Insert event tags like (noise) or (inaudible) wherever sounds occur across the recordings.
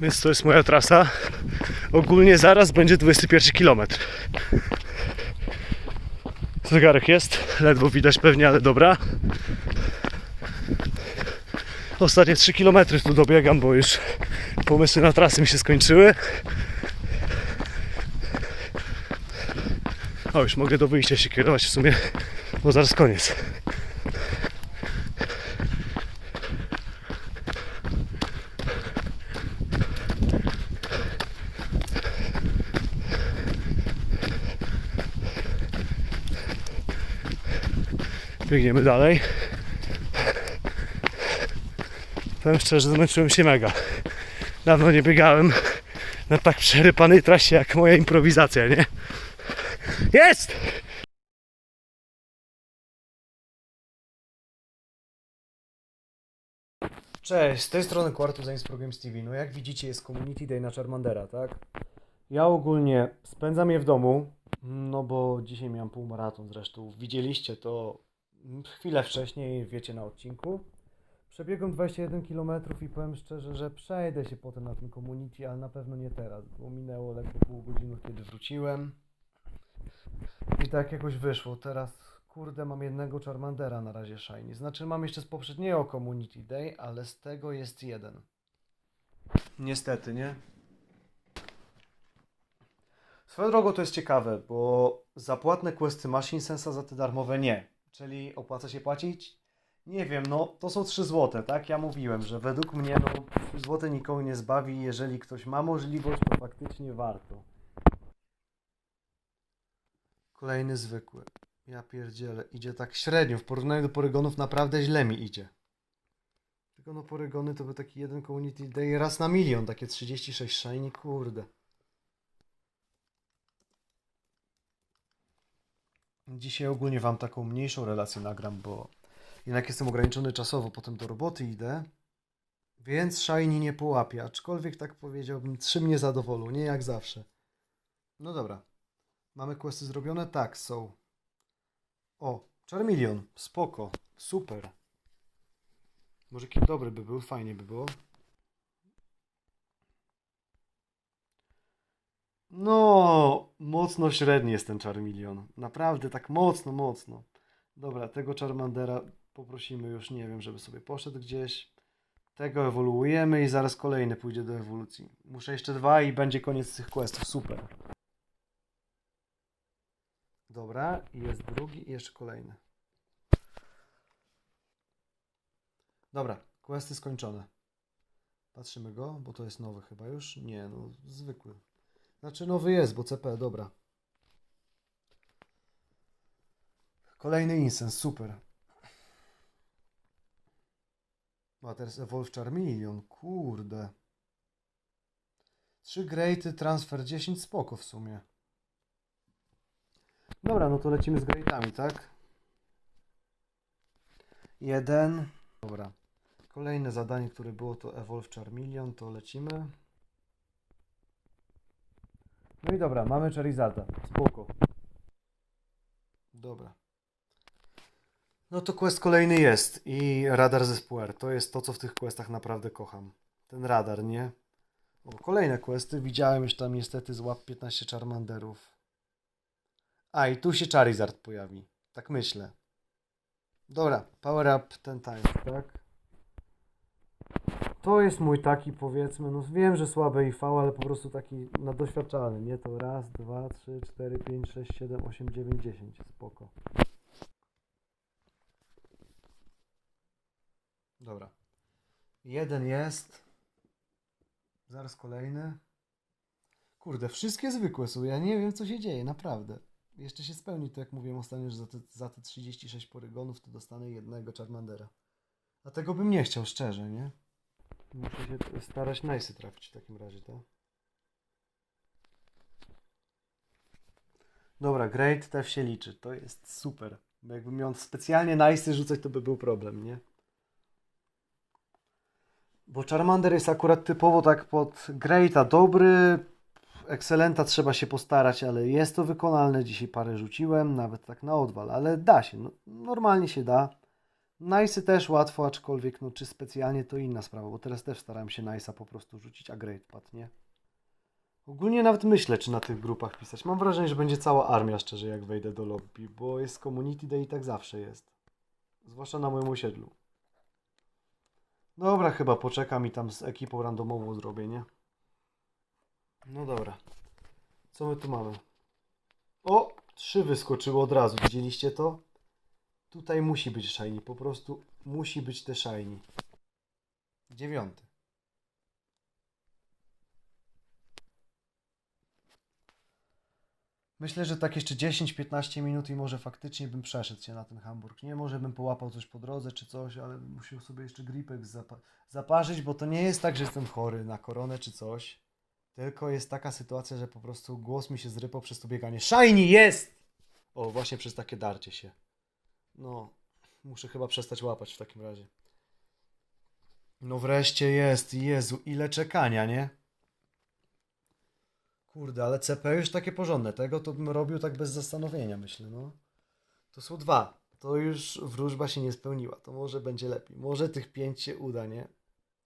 Więc to jest moja trasa. Ogólnie zaraz będzie 21 km. Zegarek jest, ledwo widać pewnie, ale dobra. Ostatnie 3 km tu dobiegam, bo już pomysły na trasy mi się skończyły. O, już mogę do wyjścia się kierować w sumie, bo zaraz koniec. Biegniemy dalej. Powiem szczerze, zmęczyłem się mega. Dawno nie biegałem na tak przerypanej trasie jak moja improwizacja, nie? Jest! Cześć, z tej strony Quartu Zains Programs TV. No jak widzicie jest Community Day na Charmandera, tak? Ja ogólnie spędzam je w domu, no bo dzisiaj miałem półmaraton zresztą. Widzieliście to chwilę wcześniej, wiecie na odcinku. Przebiegłem 21 km i powiem szczerze, że przejdę się potem na tym community, ale na pewno nie teraz, bo minęło lekko pół godziny, kiedy wróciłem. I tak jakoś wyszło. Teraz, kurde, mam jednego Charmandera na razie shiny. Znaczy, mam jeszcze z poprzedniego Community Day, ale z tego jest jeden. Niestety, nie? Swoją drogą to jest ciekawe, bo zapłatne questy masz Insensa, za te darmowe nie. Czyli opłaca się płacić? Nie wiem, no to są 3 złote, tak? Ja mówiłem, że według mnie no 3 złote nikogo nie zbawi. Jeżeli ktoś ma możliwość, to faktycznie warto. Kolejny zwykły. Ja pierdzielę, idzie tak średnio. W porównaniu do porygonów naprawdę źle mi idzie. Tylko no porygony to by taki jeden community day raz na milion, takie 36 shiny, kurde. Dzisiaj ogólnie wam taką mniejszą relację nagram, bo jednak jestem ograniczony czasowo, potem do roboty idę. Więc shiny nie połapię, aczkolwiek tak powiedziałbym, trzy mnie zadowolą, nie jak zawsze. No dobra. Mamy questy zrobione? Tak, są. O, Charmeleon, spoko, super. Może jaki dobry by był, fajnie by było. No, mocno średni jest ten Charmeleon. Naprawdę tak mocno, mocno. Dobra, tego Charmandera poprosimy już, nie wiem, żeby sobie poszedł gdzieś. Tego ewoluujemy i zaraz kolejny pójdzie do ewolucji. Muszę jeszcze dwa i będzie koniec tych questów. Super. Dobra, jest drugi i jeszcze kolejny. Dobra, questy skończone. Patrzymy go, bo to jest nowy chyba już. Nie, no zwykły. Znaczy nowy jest, bo CP, dobra. Kolejny insens, super. A teraz Evolve Charmeleon, kurde. 3 greaty, transfer 10, spoko w sumie. Dobra, no to lecimy z greatami, tak? Jeden. Dobra. Kolejne zadanie, które było to Evolve Charmeleon, to lecimy. No i dobra, mamy Charizarda. Spoko. Dobra. No to quest kolejny jest i radar zespół R. To jest to, co w tych questach naprawdę kocham. Ten radar, nie? O, kolejne questy. Widziałem już tam niestety złap 15 Charmanderów. A, i tu się Charizard pojawi. Tak myślę. Dobra, power up ten time, tak? To jest mój taki, powiedzmy, no wiem, że słabe IV, ale po prostu taki nadoświadczalny, nie? To raz, dwa, trzy, cztery, pięć, sześć, siedem, osiem, dziewięć, dziesięć. Spoko. Dobra. Jeden jest. Zaraz kolejny. Kurde, wszystkie zwykłe są. Ja nie wiem, co się dzieje, naprawdę. Jeszcze się spełni to, jak mówiłem ostatnio, że za te, za te 36 porygonów to dostanę jednego Charmandera. A tego bym nie chciał, szczerze, nie? Muszę się starać najsy trafić w takim razie, tak? Dobra, great też się liczy. To jest super. Bo jakbym miał specjalnie najsy rzucać, to by był problem, nie? Bo Charmander jest akurat typowo tak pod Greata dobry, Excelenta trzeba się postarać, ale jest to wykonalne. Dzisiaj parę rzuciłem, nawet tak na odwal, ale da się. No, normalnie się da. Nice'y też łatwo, aczkolwiek no czy specjalnie to inna sprawa, bo teraz też starałem się Nice'a po prostu rzucić, a Great padł, nie? Ogólnie nawet myślę, czy na tych grupach pisać. Mam wrażenie, że będzie cała armia, szczerze, jak wejdę do lobby, bo jest community day i tak zawsze jest. Zwłaszcza na moim osiedlu. Dobra, chyba poczekam i tam z ekipą randomową zrobię, nie? No dobra. Co my tu mamy? O! Trzy wyskoczyły od razu, widzieliście to? Tutaj musi być shiny, po prostu musi być te shiny. Dziewiąty. Myślę, że tak jeszcze 10-15 minut i może faktycznie bym przeszedł się na ten Hamburg. Nie, może bym połapał coś po drodze czy coś, ale bym musiał sobie jeszcze gripek zapa- zaparzyć, bo to nie jest tak, że jestem chory na koronę czy coś. Tylko jest taka sytuacja, że po prostu głos mi się zrypał przez to bieganie. Shiny jest! O, właśnie przez takie darcie się. No, muszę chyba przestać łapać w takim razie. No wreszcie jest, Jezu, ile czekania, nie? Kurde, ale CP już takie porządne. Tego to bym robił tak bez zastanowienia, myślę, no. To są dwa. To już wróżba się nie spełniła. To może będzie lepiej. Może tych pięć się uda, nie?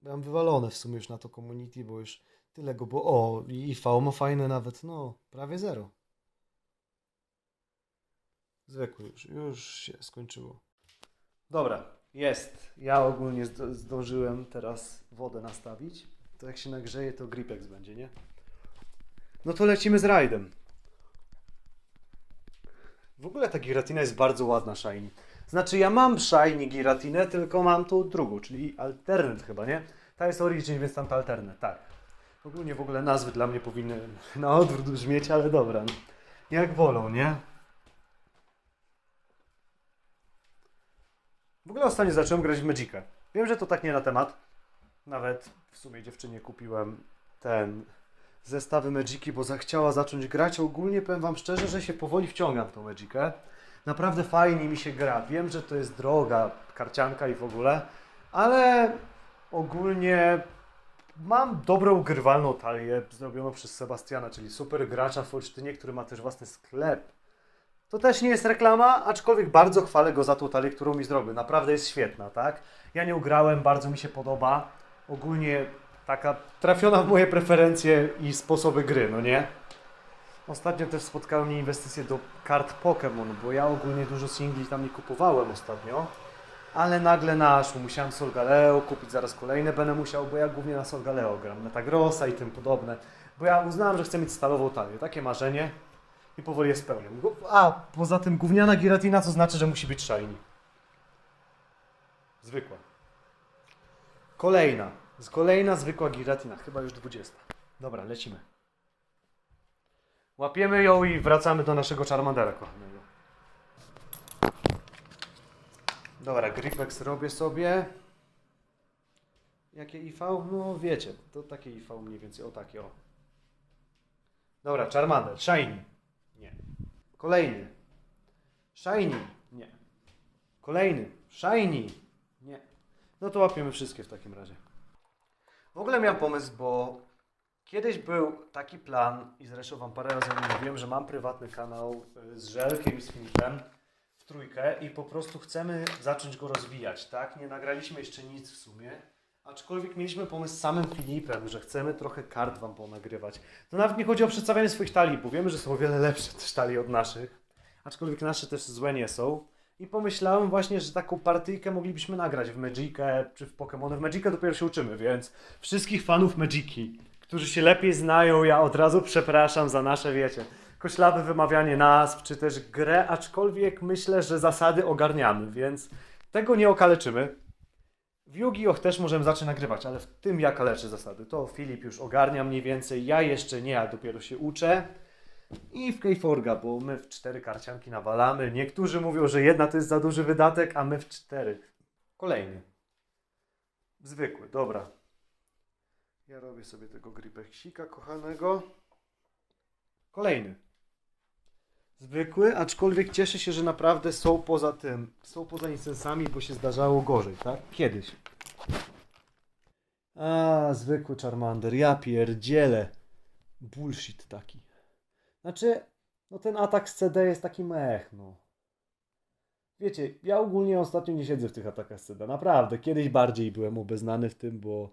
Mam wywalone w sumie już na to community, bo już tyle go było. O, i IV ma fajne nawet, no, prawie zero. Zwykły już, już się skończyło. Dobra, jest. Ja ogólnie zdążyłem teraz wodę nastawić. To jak się nagrzeje, to Gripex będzie, nie? No to lecimy z rajdem. W ogóle ta giratina jest bardzo ładna, shiny. Znaczy ja mam shiny giratinę, tylko mam tą drugą, czyli alternate chyba, nie? Ta jest origin, więc tam ta alternate, tak. Ogólnie w ogóle nazwy dla mnie powinny na odwrót brzmieć, ale dobra. No. Jak wolą, nie? W ogóle ostatnio zacząłem grać w Magicę. Wiem, że to tak nie na temat. Nawet w sumie dziewczynie kupiłem ten zestawy Magiki, bo zachciała zacząć grać. Ogólnie powiem Wam szczerze, że się powoli wciągam w tą Magikę. Naprawdę fajnie mi się gra. Wiem, że to jest droga karcianka i w ogóle, ale ogólnie mam dobrą grywalną talię zrobioną przez Sebastiana, czyli super gracza w Olsztynie, który ma też własny sklep. To też nie jest reklama, aczkolwiek bardzo chwalę go za tą talię, którą mi zrobił. Naprawdę jest świetna, tak? Ja nie ugrałem, bardzo mi się podoba. Ogólnie taka trafiona w moje preferencje i sposoby gry, no nie? Ostatnio też spotkały mnie inwestycje do kart Pokémon, bo ja ogólnie dużo singli tam nie kupowałem ostatnio. Ale nagle naszło, musiałem Solgaleo kupić, zaraz kolejne będę musiał, bo ja głównie na Solgaleo gram, Metagrossa i tym podobne. Bo ja uznałem, że chcę mieć stalową talię, takie marzenie i powoli je spełniam. A, poza tym gówniana giratina, co znaczy, że musi być shiny. Zwykła. Kolejna. Z kolejna zwykła giratina, chyba już 20. Dobra, lecimy. Łapiemy ją i wracamy do naszego Charmandera kochanego. Dobra, Gripex robię sobie. Jakie IV? No wiecie, to takie IV mniej więcej, o takie o. Dobra, Charmander, Shiny. Kolejny. Shiny. Nie. Kolejny. Shiny. Nie. No to łapiemy wszystkie w takim razie. W ogóle miałem pomysł, bo kiedyś był taki plan i zresztą Wam parę razy mówiłem, że mam prywatny kanał y, z Żelkiem i z Filipem w trójkę i po prostu chcemy zacząć go rozwijać, tak? Nie nagraliśmy jeszcze nic w sumie, aczkolwiek mieliśmy pomysł z samym Filipem, że chcemy trochę kart Wam ponagrywać. To nawet nie chodzi o przedstawianie swoich talii, bo wiemy, że są o wiele lepsze też talii od naszych, aczkolwiek nasze też złe nie są. I pomyślałem właśnie, że taką partyjkę moglibyśmy nagrać w Magicę czy w Pokémon. W Magicę dopiero się uczymy, więc wszystkich fanów Magiki, którzy się lepiej znają, ja od razu przepraszam za nasze, wiecie, koślawe wymawianie nazw, czy też grę, aczkolwiek myślę, że zasady ogarniamy, więc tego nie okaleczymy. W Yu-Gi-Oh! też możemy zacząć nagrywać, ale w tym ja kaleczę zasady. To Filip już ogarnia mniej więcej, ja jeszcze nie, ja dopiero się uczę. I w Keyforga, bo my w cztery karcianki nawalamy. Niektórzy mówią, że jedna to jest za duży wydatek, a my w cztery. Kolejny. Zwykły, dobra. Ja robię sobie tego gripeksika kochanego. Kolejny. Zwykły, aczkolwiek cieszę się, że naprawdę są poza tym. Są poza incensami, bo się zdarzało gorzej, tak? Kiedyś. A, zwykły Charmander. Ja pierdzielę. Bullshit taki. Znaczy, no ten atak z CD jest taki mech, no. Wiecie, ja ogólnie ostatnio nie siedzę w tych atakach scena. Naprawdę, kiedyś bardziej byłem obeznany w tym, bo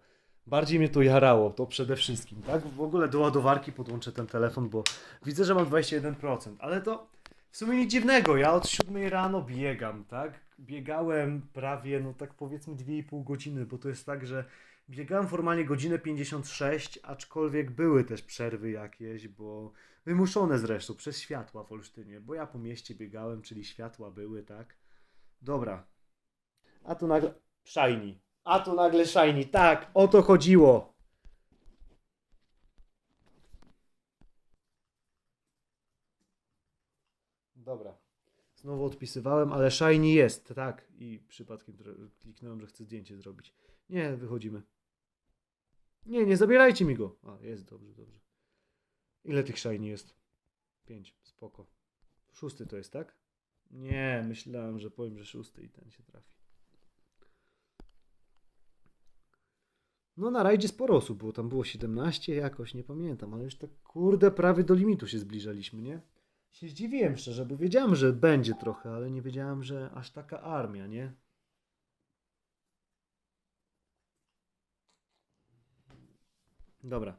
bardziej mnie to jarało, to przede wszystkim, tak? W ogóle do ładowarki podłączę ten telefon, bo widzę, że mam 21%, ale to w sumie nic dziwnego, ja od 7 rano biegam, tak? Biegałem prawie, no tak powiedzmy 2,5 godziny, bo to jest tak, że biegałem formalnie godzinę 56, aczkolwiek były też przerwy jakieś, bo wymuszone zresztą przez światła w Olsztynie, bo ja po mieście biegałem, czyli światła były, tak? Dobra. A tu nagle shiny. A tu nagle shiny, tak, o to chodziło. Dobra. Znowu odpisywałem, ale shiny jest, tak. I przypadkiem kliknąłem, że chcę zdjęcie zrobić. Nie, wychodzimy. Nie, nie zabierajcie mi go. A, jest, dobrze, dobrze. Ile tych shiny jest? Pięć, spoko. Szósty to jest, tak? Nie, myślałem, że powiem, że szósty i ten się trafi. No na rajdzie sporo osób było, tam było 17 jakoś, nie pamiętam, ale już tak kurde prawie do limitu się zbliżaliśmy, nie? Się zdziwiłem szczerze, bo wiedziałem, że będzie trochę, ale nie wiedziałem, że aż taka armia, nie? Dobra.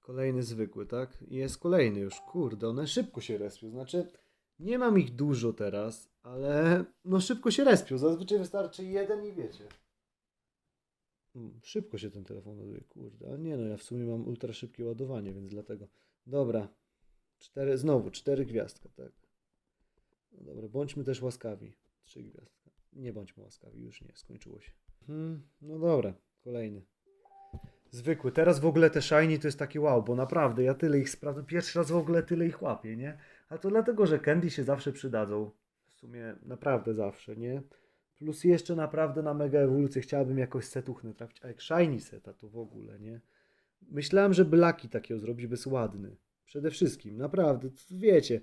Kolejny zwykły, tak? Jest kolejny już. Kurde, one szybko się respią. Znaczy, nie mam ich dużo teraz, ale no szybko się respią. Zazwyczaj wystarczy jeden i wiecie. Mm, Szybko się ten telefon ładuje, kurde. Ale nie no, ja w sumie mam ultra szybkie ładowanie, więc dlatego. Dobra. Cztery, znowu, cztery gwiazdka, tak. No dobra, bądźmy też łaskawi. Trzy gwiazdka. Nie bądźmy łaskawi, już nie, skończyło się. Hmm, no dobra, kolejny. Zwykły. Teraz w ogóle te shiny to jest takie wow, bo naprawdę ja tyle ich sprawdzam. Pierwszy raz w ogóle tyle ich łapię, nie? A to dlatego, że candy się zawsze przydadzą. W sumie naprawdę zawsze, nie? Plus jeszcze naprawdę na mega ewolucję chciałbym jakoś setuchnę trafić. A jak shiny seta to w ogóle, nie? Myślałem, że blaki takiego zrobić, by ładny. Przede wszystkim, naprawdę, wiecie.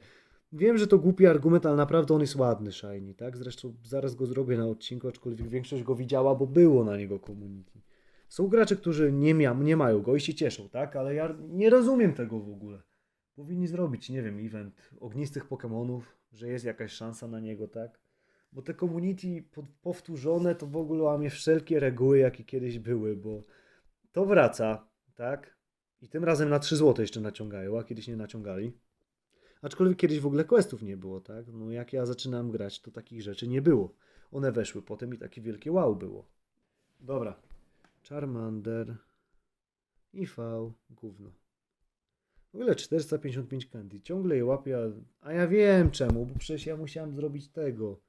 Wiem, że to głupi argument, ale naprawdę on jest ładny, shiny, tak? Zresztą zaraz go zrobię na odcinku, aczkolwiek większość go widziała, bo było na niego community. Są gracze, którzy nie, mia- nie mają go i się cieszą, tak? Ale ja nie rozumiem tego w ogóle. Powinni zrobić, nie wiem, event ognistych Pokémonów, że jest jakaś szansa na niego, tak? Bo te community po- powtórzone to w ogóle łamie wszelkie reguły, jakie kiedyś były, bo to wraca, tak? I tym razem na 3 zł jeszcze naciągają, a kiedyś nie naciągali. Aczkolwiek kiedyś w ogóle questów nie było, tak? No jak ja zaczynałem grać, to takich rzeczy nie było. One weszły potem i takie wielkie wow było. Dobra. Charmander. IV. Gówno. W ogóle 455 candy. Ciągle je łapię, a- a ja wiem czemu, bo przecież ja musiałem zrobić tego.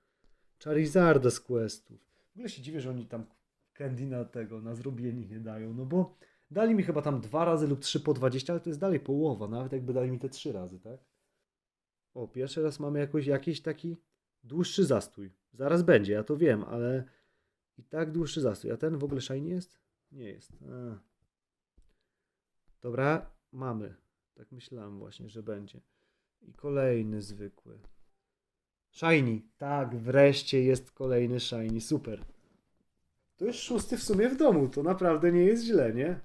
Charizarda z questów. W ogóle się dziwię, że oni tam candy na tego, na zrobienie nie dają, no bo dali mi chyba tam dwa razy lub trzy po 20, ale to jest dalej połowa, nawet jakby dali mi te trzy razy, tak? O, pierwszy raz mamy jakoś, jakiś taki dłuższy zastój. Zaraz będzie, ja to wiem, ale i tak dłuższy zastój. A ten w ogóle shiny jest? Nie jest. A. Dobra, mamy. Tak myślałem właśnie, że będzie. I kolejny zwykły. Shiny. Tak, wreszcie jest kolejny shiny. Super. To jest szósty w sumie w domu. To naprawdę nie jest źle, nie?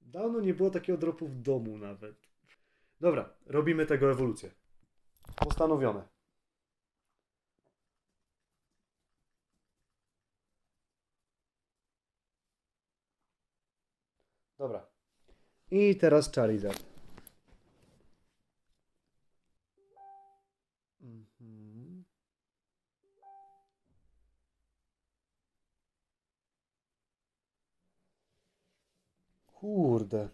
Dawno nie było takiego dropu w domu nawet. Dobra, robimy tego ewolucję. Postanowione. Dobra. I teraz Charizard. Kurde.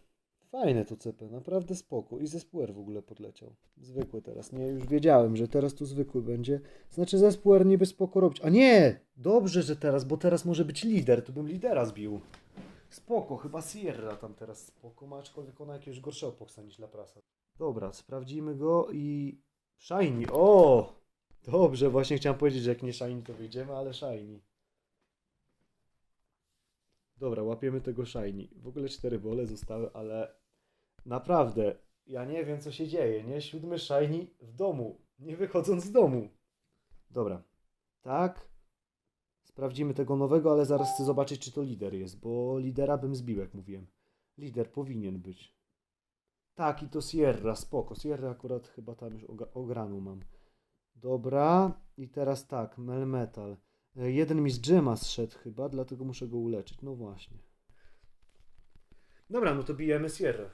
Fajne to CP, naprawdę spoko. I zespół R w ogóle podleciał. Zwykły teraz, nie? Już wiedziałem, że teraz tu zwykły będzie. Znaczy zespół R niby spoko robić. A nie! Dobrze, że teraz, bo teraz może być lider. Tu bym lidera zbił. Spoko, chyba Sierra tam teraz spoko ma, aczkolwiek ona jakiegoś gorszego poksa niż La Prasa. Dobra, sprawdzimy go i... Shiny, o! Dobrze, właśnie chciałem powiedzieć, że jak nie Shiny to wyjdziemy, ale Shiny. Dobra, łapiemy tego Shiny. W ogóle cztery bole zostały, ale naprawdę, ja nie wiem co się dzieje, nie? Siódmy Shiny w domu, nie wychodząc z domu. Dobra, tak. Sprawdzimy tego nowego, ale zaraz chcę zobaczyć, czy to lider jest, bo lidera bym zbił, jak mówiłem. Lider powinien być. Tak, i to Sierra, spoko. Sierra akurat chyba tam już oga- ograną mam. Dobra, i teraz tak, Melmetal. E, Jeden mi z dżema zszedł chyba, dlatego muszę go uleczyć. No właśnie. Dobra, no to bijemy Sierra.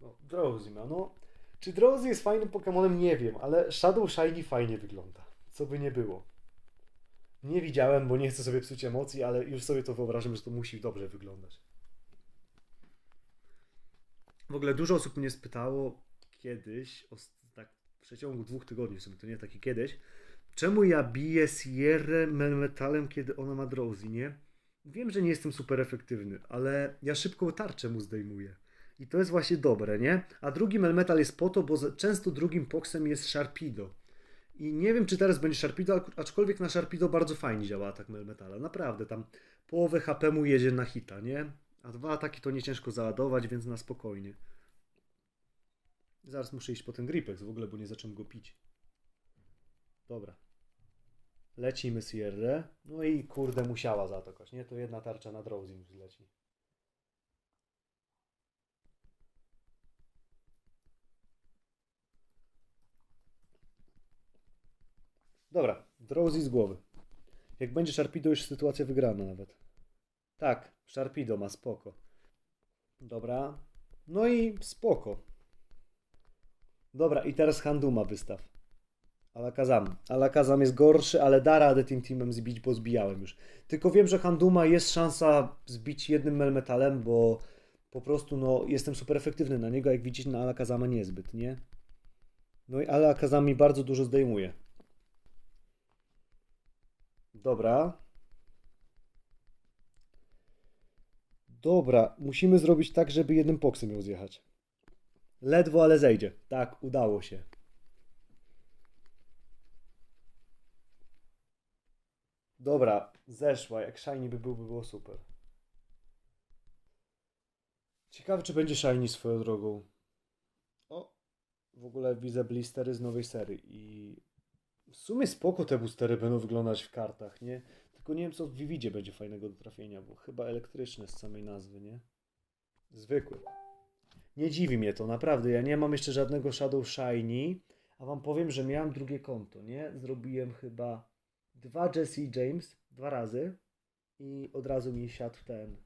No, Drowsy ma, no. Czy Drowsy jest fajnym Pokemonem? Nie wiem, ale Shadow Shiny fajnie wygląda. Co by nie było. Nie widziałem, bo nie chcę sobie psuć emocji, ale już sobie to wyobrażam, że to musi dobrze wyglądać. W ogóle dużo osób mnie spytało kiedyś, tak w przeciągu dwóch tygodni w sumie, to nie taki kiedyś, czemu ja biję Sierra Melmetalem, kiedy ona ma Drowsy, nie? Wiem, że nie jestem super efektywny, ale ja szybko tarczę mu zdejmuję. I to jest właśnie dobre, nie? A drugi Melmetal jest po to, bo często drugim poksem jest Sharpido. I nie wiem, czy teraz będzie Sharpido, ac- aczkolwiek na Sharpido bardzo fajnie działa atak Melmetala. Naprawdę, tam połowę HP mu jedzie na hita, nie? A dwa ataki to nie ciężko załadować, więc na spokojnie. Zaraz muszę iść po ten Gripex w ogóle, bo nie zacząłem go pić. Dobra. Lecimy Sierra. No i kurde, musiała zaatakować, nie? To jedna tarcza na Drowsy już leci. Dobra, Drowsy z głowy. Jak będzie Sharpido, już sytuacja wygrana nawet. Tak, Sharpido ma spoko. Dobra. No i spoko. Dobra, i teraz Handuma wystaw. Alakazam. Alakazam jest gorszy, ale da radę tym teamem zbić, bo zbijałem już. Tylko wiem, że Handuma jest szansa zbić jednym Melmetalem, bo po prostu no, jestem super efektywny na niego, jak widzicie na Alakazama niezbyt, nie? No i Alakazam mi bardzo dużo zdejmuje. Dobra. Dobra, musimy zrobić tak, żeby jednym poksem ją zjechać. Ledwo, ale zejdzie. Tak, udało się. Dobra, zeszła. Jak shiny by był, by było super. Ciekawe, czy będzie shiny swoją drogą. O, w ogóle widzę blistery z nowej serii i w sumie spoko te boostery będą wyglądać w kartach, nie? Tylko nie wiem, co w Vividzie będzie fajnego do trafienia, bo chyba elektryczne z samej nazwy, nie? Zwykły. Nie dziwi mnie to, naprawdę. Ja nie mam jeszcze żadnego Shadow Shiny, a wam powiem, że miałem drugie konto, nie? Zrobiłem chyba dwa Jesse James, dwa razy i od razu mi siadł ten,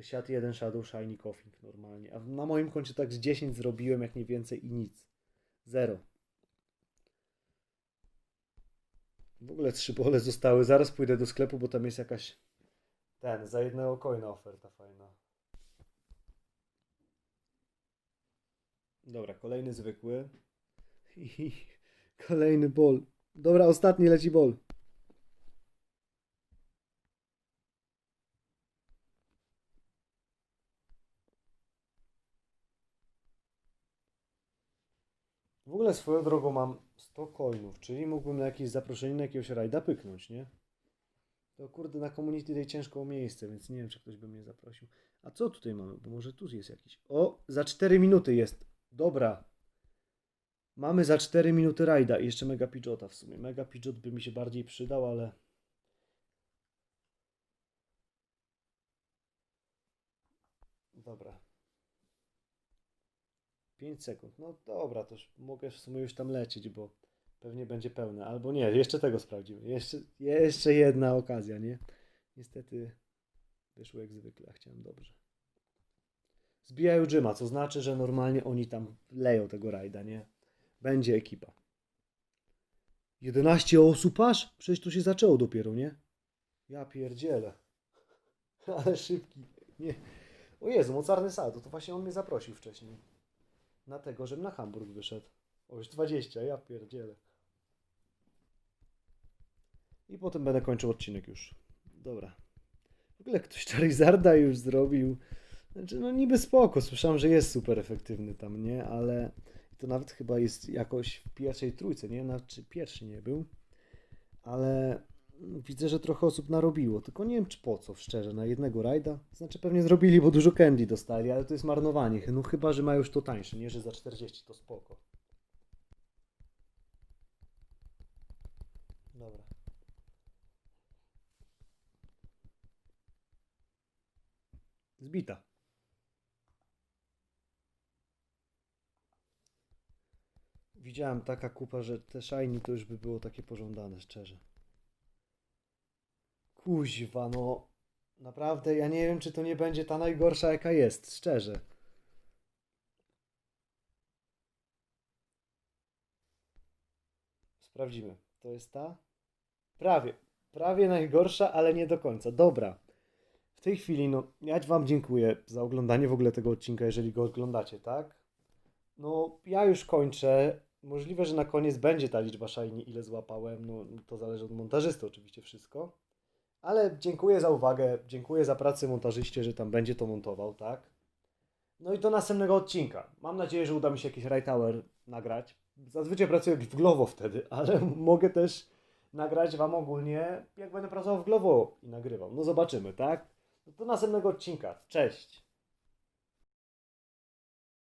siadł jeden Shadow Shiny Coughing normalnie. A na moim koncie tak z 10 zrobiłem, jak nie więcej i nic. Zero. W ogóle trzy pole zostały. Zaraz pójdę do sklepu, bo tam jest jakaś ten, za jednego coina oferta fajna. Dobra, kolejny zwykły. I (laughs) kolejny bol. Dobra, ostatni leci bol. Ogóle swoją drogą mam 100 coinów, czyli mógłbym na jakieś zaproszenie na jakiegoś rajda pyknąć, nie? To kurde na community day ciężko miejsce, więc nie wiem, czy ktoś by mnie zaprosił. A co tutaj mamy? Bo może tu jest jakiś. O, za 4 minuty jest. Dobra. Mamy za 4 minuty rajda i jeszcze Mega Pidgeota w sumie. Mega Pidgeot by mi się bardziej przydał, ale... Dobra. 5 sekund. No dobra, to już mogę w sumie już tam lecieć, bo pewnie będzie pełne. Albo nie, jeszcze tego sprawdzimy. Jeszcze, jeszcze jedna okazja, nie? Niestety wyszło jak zwykle, chciałem dobrze. Zbijają Jima, co znaczy, że normalnie oni tam leją tego rajda, nie? Będzie ekipa. 11 osób aż? Przecież to się zaczęło dopiero, nie? Ja pierdzielę. (laughs) Ale szybki. Nie. O Jezu, mocarny saldo, to właśnie on mnie zaprosił wcześniej. Na tego, żebym na Hamburg wyszedł. O, już 20, ja pierdzielę. I potem będę kończył odcinek już. Dobra. W ogóle ktoś Charizarda już zrobił. Znaczy, no niby spoko. Słyszałem, że jest super efektywny tam, nie? Ale to nawet chyba jest jakoś w pierwszej trójce, nie? Znaczy pierwszy nie był. Ale widzę, że trochę osób narobiło. Tylko nie wiem, czy po co, szczerze, na jednego rajda. Znaczy pewnie zrobili, bo dużo candy dostali, ale to jest marnowanie. No chyba, że mają już to tańsze, nie? Że za 40 to spoko. Dobra. Zbita. widziałem taka kupa, że te shiny to już by było takie pożądane, szczerze. Kuźwa, no. Naprawdę, ja nie wiem, czy to nie będzie ta najgorsza, jaka jest, szczerze. Sprawdzimy. To jest ta? Prawie. Prawie najgorsza, ale nie do końca. Dobra. W tej chwili, no, ja Wam dziękuję za oglądanie w ogóle tego odcinka, jeżeli go oglądacie, tak? No, ja już kończę. Możliwe, że na koniec będzie ta liczba shiny, ile złapałem. No, to zależy od montażysty, oczywiście wszystko. Ale dziękuję za uwagę, dziękuję za pracę montażyście, że tam będzie to montował, tak? No i do następnego odcinka. Mam nadzieję, że uda mi się jakiś Right Tower nagrać. Zazwyczaj pracuję w Glovo wtedy, (laughs) ale mogę też nagrać Wam ogólnie, jak będę pracował w Glovo i nagrywał. No zobaczymy, tak? Do następnego odcinka. Cześć!